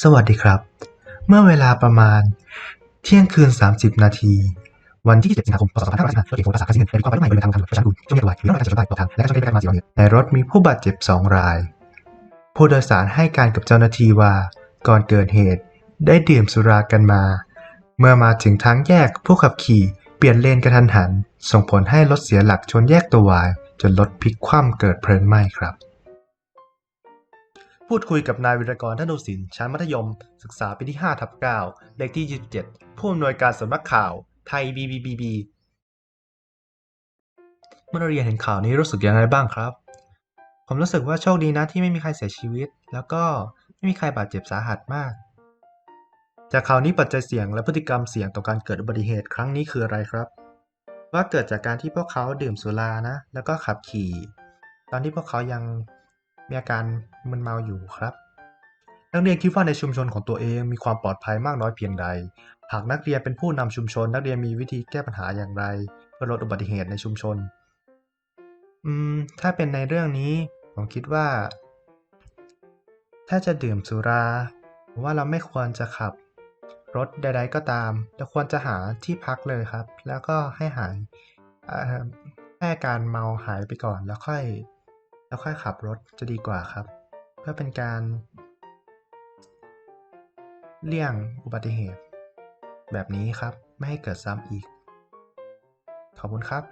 สวัสดีครับ เมื่อเวลาประมาณเที่ยงคืน 30 นาที วันที่7สิงหาคมพศ2555รถเก๋งโฟล์ภาษาคาสิเนในความเร็วใหม่บนทางทางประชาชนช่วงเย็นวันหรือระหว่างการจราจรต่อทางและการใช้ริการมาสีเหลืองในรถมีผู้บาดเจ็บ 2 ราย ผู้โดยสารให้การกับเจ้าหน้าที่ว่าก่อนเกิดเหตุ ได้ดื่มสุรากันมา เมื่อมาถึงทางแยกผู้ขับขี่เปลี่ยนเลนกระทันหัน ส่งผลให้รถเสียหลักชนแยกตัววายจนรถพลิกคว่ำเกิดเพลิงไหม้ครับ พูดคุยกับนายวิรกรธนุสินชั้นมัธยม ศึกษาปีที่5ทับ9เลขที่ 27 ผู้อำนวยการสำนักข่าว ไทย BBBB เมื่อเราเรียนเห็นข่าวนี้รู้สึกยังไงบ้างครับ ผมรู้สึกว่าโชคดีนะที่ไม่มีใครเสียชีวิต แล้วก็ไม่มีใครบาดเจ็บสาหัสมาก จากข่าวนี้ปัจจัยเสี่ยงและพฤติกรรมเสี่ยงต่อการเกิดอุบัติเหตุครั้งนี้คืออะไรครับ ว่าเกิดจากการที่พวกเขาดื่มสุรานะ แล้วก็ขับขี่ ตอนที่พวกเขายัง มีอาการมึนเมาอยู่ครับ นักเรียนคิดว่าในชุมชนของตัวเองมีความปลอดภัยมากน้อยเพียงใด หากนักเรียนเป็นผู้นำชุมชน นักเรียนมีวิธีแก้ปัญหาอย่างไร เพื่อลดอุบัติเหตุในชุมชน อืม ถ้าเป็นในเรื่องนี้ผมคิดว่า ถ้าจะดื่มสุราผมว่าเราไม่ควรจะขับ รถใด ๆ ก็ตามเราควรจะหาที่พักเลยครับ แล้วก็ให้หายเอ่อให้อาการเมาหายไปก่อนแล้วค่อย แล้วค่อยขับรถจะดีกว่าครับ เพื่อเป็นการ เลี่ยงอุบัติเหตุ แบบนี้ครับไม่ให้เกิดซ้ำอีก ขอบคุณครับ